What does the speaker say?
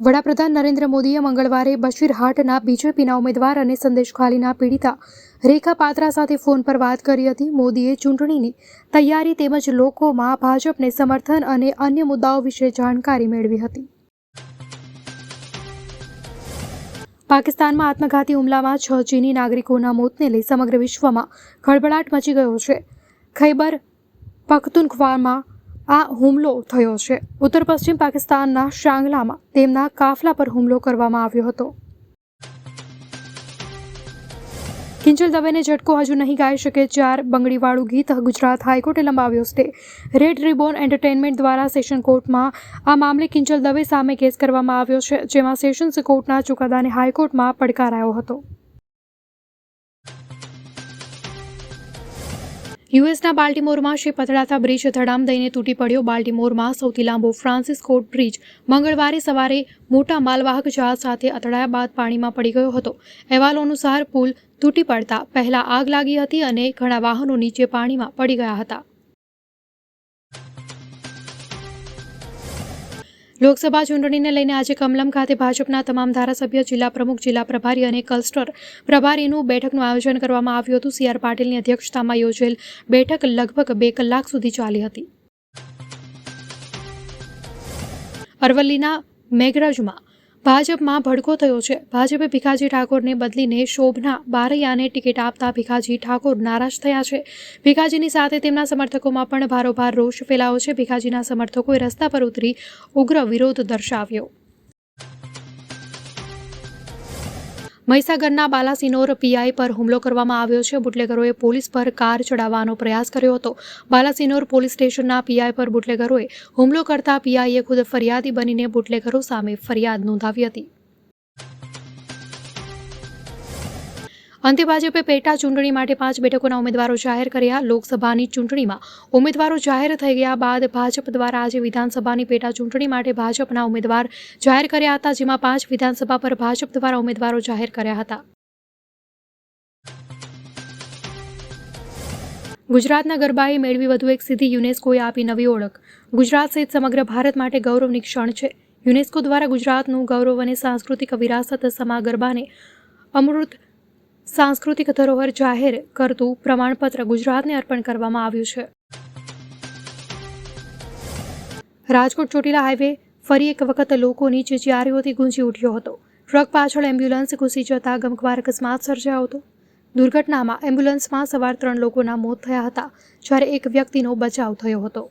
વડાપ્રધાન નરેન્દ્ર મોદીએ મંગળવારે બશીરહાટના બીજેપીના ઉમેદવાર અને સંદેશખાલીના પીડિતા રેખા પાત્રા સાથે ફોન પર વાત કરી હતી. મોદીએ ચૂંટણીની તૈયારી તેમજ લોકોમાં ભાજપને સમર્થન અને અન્ય મુદ્દાઓ વિશે જાણકારી મેળવી હતી. પાકિસ્તાનમાં આત્મઘાતી હુમલામાં છ ચીની નાગરિકોના મોતને લઈ સમગ્ર વિશ્વમાં ખળભળાટ મચી ગયો છે. ખૈબર પખ્તુનખ્વામાં આ હુમલો થયો છે. ઉત્તર પશ્ચિમ પાકિસ્તાનના શાંગલામાં તેમના કાફલા પર હુમલો કરવામાં આવ્યો હતો. કિંજલ દવેને ઝટકો હજુ નહીં ગાઈ શકે ચાર બંગડીવાળું ગીત ગુજરાત હાઈકોર્ટે લંબાવ્યો સ્ટે રેડ રિબોન એન્ટરટેનમેન્ટ દ્વારા સેશન કોર્ટમાં આ મામલે કિંજલ દવે સામે કેસ કરવામાં આવ્યો છે, જેમાં સેશન્સ કોર્ટના ચુકાદાને હાઈકોર્ટમાં પડકારાયો હતો. યુએસના બાલ્ટીમોરમાં શ્રી પથડાતા બ્રિજ ધડામ દઈને તૂટી પડ્યો. બાલ્ટીમોરમાં સૌથી લાંબો ફ્રાન્સિસ કોટ બ્રિજ મંગળવારે સવારે મોટા માલવાહક જહાજ સાથે અથડાયા બાદ પાણીમાં પડી ગયો હતો. અહેવાલો અનુસાર પુલ તૂટી પડતા પહેલા આગ લાગી હતી અને ઘણા વાહનો નીચે પાણીમાં પડી ગયા હતા. લોકસભા ચૂંટણીને લઈને આજે કમલમ ખાતે ભાજપના તમામ ધારાસભ્ય, જિલ્લા પ્રમુખ, જિલ્લા પ્રભારી અને ક્લસ્ટર પ્રભારીનું બેઠકનું આયોજન કરવામાં આવ્યું હતું. સીઆર પાટીલની અધ્યક્ષતામાં યોજેલ બેઠક લગભગ બે કલાક સુધી ચાલી હતી. અરવલ્લીના મેઘરજમાં ભાજપમાં ભડકો થયો છે. ભાજપે ભીખાજી ઠાકોરને બદલીને શોભના બારૈયાને ટિકિટ આપતા ભીખાજી ઠાકોર નારાજ થયા છે. ભીખાજીની સાથે તેમના સમર્થકોમાં પણ ભારોભાર રોષ ફેલાયો છે. ભીખાજીના સમર્થકોએ રસ્તા પર ઉતરી ઉગ્ર વિરોધ દર્શાવ્યો. મહીસાગરના બાલાસિનોર પીઆઈ પર હુમલો કરવામાં આવ્યો છે. બુટલેગરોએ પોલીસ પર કાર ચડાવવાનો પ્રયાસ કર્યો હતો. બાલાસિનોર પોલીસ સ્ટેશનના પીઆઈ પર બુટલેગરોએ હુમલો કરતા પીઆઈએ ખુદ ફરિયાદી બનીને બુટલેગરો સામે ફરિયાદ નોંધાવી હતી. અંતે ભાજપે પેટા ચૂંટણી માટે પાંચ બેઠકોના ઉમેદવારો જાહેર કર્યા. લોકસભાની ચૂંટણીમાં ઉમેદવારો જાહેર થઈ ગયા બાદ ભાજપ દ્વારા આજે વિધાનસભાની પેટા ચૂંટણી માટે ભાજપના ઉમેદવાર જાહેર કર્યા હતા, જેમાં પાંચ વિધાનસભા પર ભાજપ દ્વારા ઉમેદવારો જાહેર કર્યા હતા. ગુજરાતના ગરબાએ મેળવી વધુ એક સિદ્ધિ યુનેસ્કોએ આપી નવી ઓળખ. ગુજરાત સહિત સમગ્ર ભારત માટે ગૌરવની ક્ષણ છે. યુનેસ્કો દ્વારા ગુજરાતનું ગૌરવ અને સાંસ્કૃતિક વિરાસત સમા ગરબાને અમૃત સાંસ્કૃતિક ધરોહર જાહેર કરતું પ્રમાણપત્ર ગુજરાતને અર્પણ કરવામાં આવ્યું છે. રાજકોટ ચોટીલા હાઈવે ફરી એક વખત લોકોની ચિચિયારીઓથી ગુંજી ઉઠ્યો હતો. ટ્રક પાછળ એમ્બ્યુલન્સ ઘૂસી જતા ગમખ્વાર અકસ્માત સર્જાયો હતો. દુર્ઘટનામાં એમ્બ્યુલન્સમાં સવાર ત્રણ લોકોના મોત થયા હતા, જ્યારે એક વ્યક્તિનો બચાવ થયો હતો.